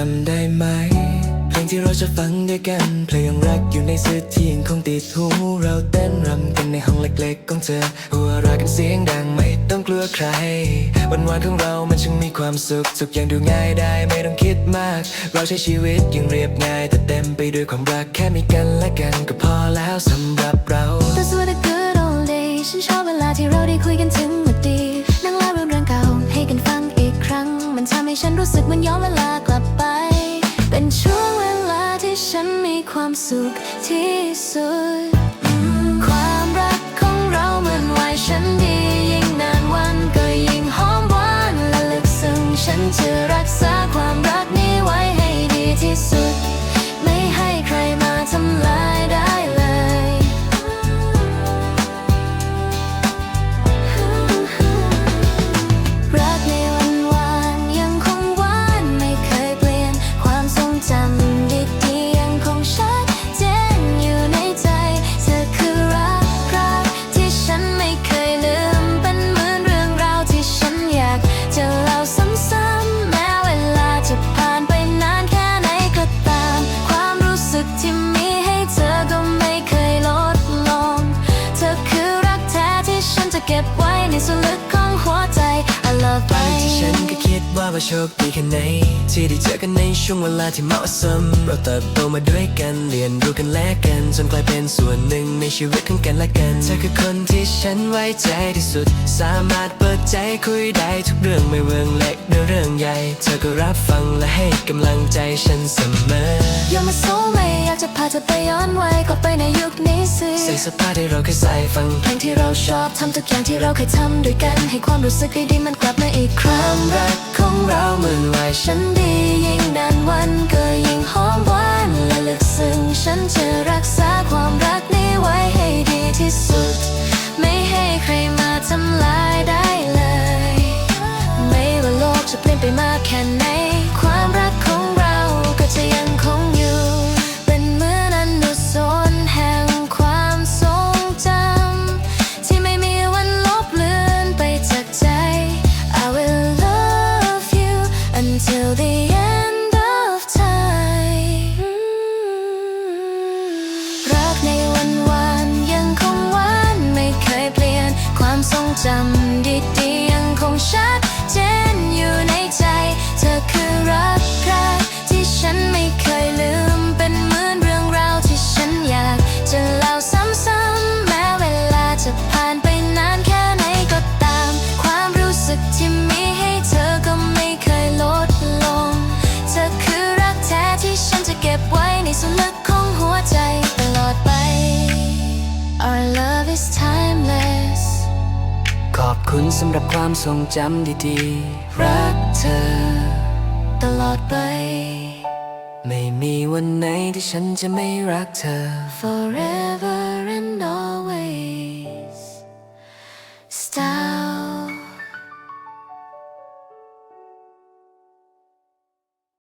จำได้ไหม เพลงที่เราจะฟังด้วยกัน เพลงรักอยู่ในสื่อที่ยังคงติดหูเราเต้นรำกันในห้องเล็กๆของเธอ หัวเราะกันเสียงดังไม่ต้องกลัวใคร วันวานของเรามันช่างมีความสุข สุขอย่างดูง่ายได้ไม่ต้องคิดมาก เราใช้ชีวิตย่างเรียบง่าย แต่เต็มไปด้วยความรักแค่มีกันและกันก็พอแล้วสำหรับเรา Those were the good old days ฉันชอบเวลาที่เราได้คุยกันถึงอดีตนั่งเล่าเรื่องราวเก่าให้กันฟังอีกครั้ง มันทำให้ฉันรู้สึกเหมันย้อนเวลากลับ มีความสุ ส่วนลึกของหัวใจ I love บางทีฉันก็คิดว่าว่าโชคดีแค่ไหน ที่ได้เจอกันในช่วงเวลาที่เหมาะสม เราเติบโตมาด้วยกันเรียนรู้กันและกันจนกลายเป็นส่วนหนึ่งในชีวิตของกันและกัน เธอคือคนที่ฉันไว้ใจที่สุด สามารถเปิดใจคุยได้ทุกเรื่องไม่เรื่องเล็กหรือเรื่องใหญ่ เธอก็รับฟังและให้กำลังใจฉันเสมอ You're my soulmate กจะพาเธอไปย้อนวัยกลับไปในยุคนี้สิใส่เสื้อผ้าที่เราเคยใส่ฟังเพลงที่เราชอบทำทุกอย่างที่เราเคยทำด้วยกัน ให้ความรู้สึกดีๆมันกลับมาอีกครั้งรักของเราเหมือนวายฉันดียิ่งนานวันก็ยิ่งหอมหวานและลึกซึ้งฉันจะรักษาความรักนี้ไว้ให้ดีที่สุด ไม่ให้ใครมาทำลายได้เลย ไม่ว่าโลกจะเปลี่ยนไปมากแค่ไหน จำดีๆยังคงชัดเจนอยู่ในใจ เธอคือรักรักที่ฉันไม่เคยลืม เป็นเหมือนเรื่องราวที่ฉันอยาก จะเล่าซ้ำๆแม้เวลาจะผ่านไปนานแค่ไหนก็ตาม ความรู้สึกที่มีให้เธอก็ไม่เคยลดลง เธอคือรักแท้ที่ฉันจะเก็บไว้ในส่วนลึกของหัวใจตลอดไป Our love is time คุณสำหรับความทรงจำดีๆ รักเธอ ตลอดไป ไม่มีวันไหนที่ฉันจะไม่รักเธอ forever and all